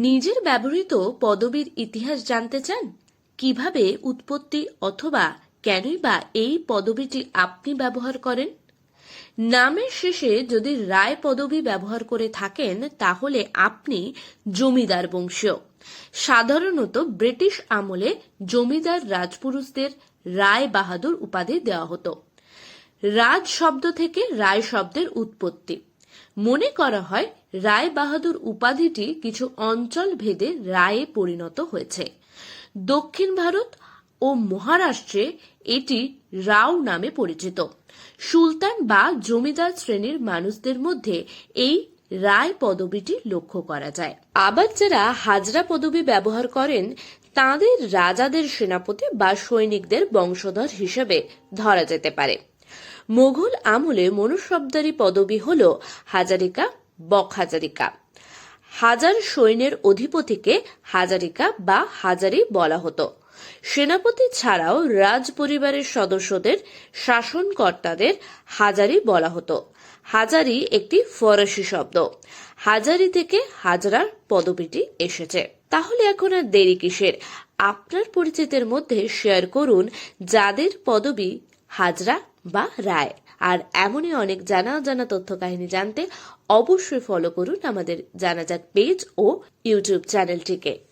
নিজের ব্যবহৃত পদবীর ইতিহাস জানতে চান? কীভাবে উৎপত্তি অথবা কেনই বা এই পদবীটি আপনি ব্যবহার করেন? নামের শেষে যদি রায় পদবী ব্যবহার করে থাকেন, তাহলে আপনি জমিদার বংশীয় সাধারণত ব্রিটিশ আমলে জমিদার রাজপুরুষদের রায় বাহাদুর উপাধি দেওয়া হতো। রাজ শব্দ থেকে রায় শব্দের উৎপত্তি। মনে করা হয়, রায় বাহাদুর উপাধিটি কিছু অঞ্চল ভেদে রায়ে পরিণত হয়েছে। দক্ষিণ ভারত ও মহারাষ্ট্রে এটি রাও নামে পরিচিত। সুলতান বা জমিদার শ্রেণির মানুষদের মধ্যে এই রায় পদবীটি লক্ষ্য করা যায়। আবার যারা হাজরা পদবী ব্যবহার করেন, তাদের রাজাদের সেনাপতি বা সৈনিকদের বংশধর হিসেবে ধরা যেতে পারে। মোঘল আমলে মনুশব্দারি পদবী হল হাজারিকা বকহাজারিকা হাজার সৈন্যের অধিপতিকে হাজারিকা বা হাজারি বলা হতো। সেনাপতি ছাড়াও রাজ পরিবারের সদস্যদের শাসনকর্তাদের হাজারি বলা হতো। হাজারি একটি ফরাসি শব্দ। হাজারি থেকে হাজরার পদবীটি এসেছে। তাহলে এখন আর দেরি কিসের? আপনার পরিচিতের মধ্যে শেয়ার করুন যাদের পদবী হাজরা বা রায়। আর এমনই অনেক জানা অজানা তথ্য কাহিনী জানতে অবশ্যই ফলো করুন আমাদের জানাজাত পেজ ও ইউটিউব চ্যানেলটিকে